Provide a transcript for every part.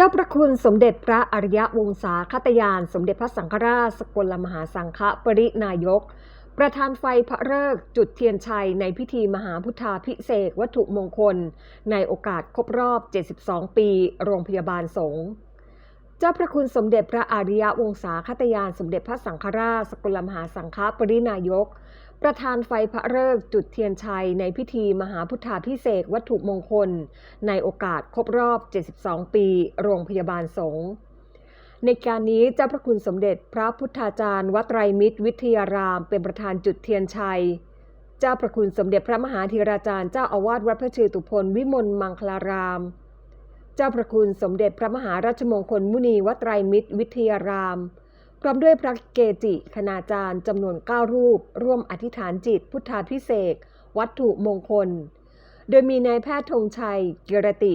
เจ้าประคุณสมเด็จพระอริยวงศาคตยาน สมเด็จพระสังฆราช สกลมหาสังฆปรินายก ประธานไฟพระฤกษ์จุดเทียนชัยในพิธีมหาพุทธาพิเศษกวัตถุมงคล ในโอกาสครบรอบ 72 ปี โรงพยาบาลสงฆ์ เจ้าพระคุณสมเด็จพระอริยวงศาคตยานสมเด็จพระสังฆราชสกลมหาสังฆปรินายก ประธานไฟพระฤกษ์จุดเทียนชัยในพิธีมหาพุทธาพิเศษวัตถุมงคล ในโอกาสครบรอบ 72 ปี โรงพยาบาลสงฆ์ในการนี้เจ้าพระคุณสมเด็จพระพุทธาจารย์วัดไตรมิตร วิทยารามเป็นประธานจุดเทียนชัย เจ้าพระคุณสมเด็จพระมหาธีราจารย์เจ้าอาวาสวัดพระเชตุพนวิมลมังคลาราม เจ้าพระคุณสมเด็จพระมหาราชมงคลมุนีวัดไตรมิตร วิทยาราม พร้อมด้วยพระเกจิคณาจารย์จำนวน 9 รูป ร่วมอธิษฐานจิตพุทธาพิเศษกวัตถุมงคล โดยมีนายแพทย์ธงชัยกิรติ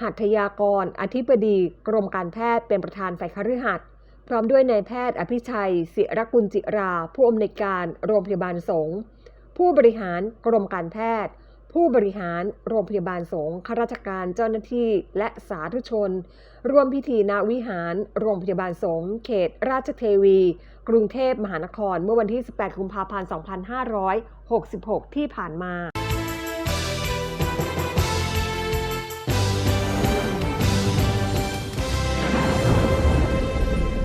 หัตถยากร อธิบดีกรมการแพทย์เป็นประธานฝ่ายคฤหัสถ์พร้อมด้วยนายแพทย์อภิชัย ศิรกุลจิรา ผู้อำนวยการโรงพยาบาลสงฆ์ผู้บริหารกรมการแพทย์ ผู้บริหารโรงพยาบาลสงฆ์ข้าราชการเจ้าหน้าที่และสาธุชน ร่วมพิธีณวิหาร โรงพยาบาลสงฆ์เขต ราชเทวี กรุงเทพมหานคร เมื่อวันที่ 18 กุมภาพันธ์ 2566 ที่ผ่านมา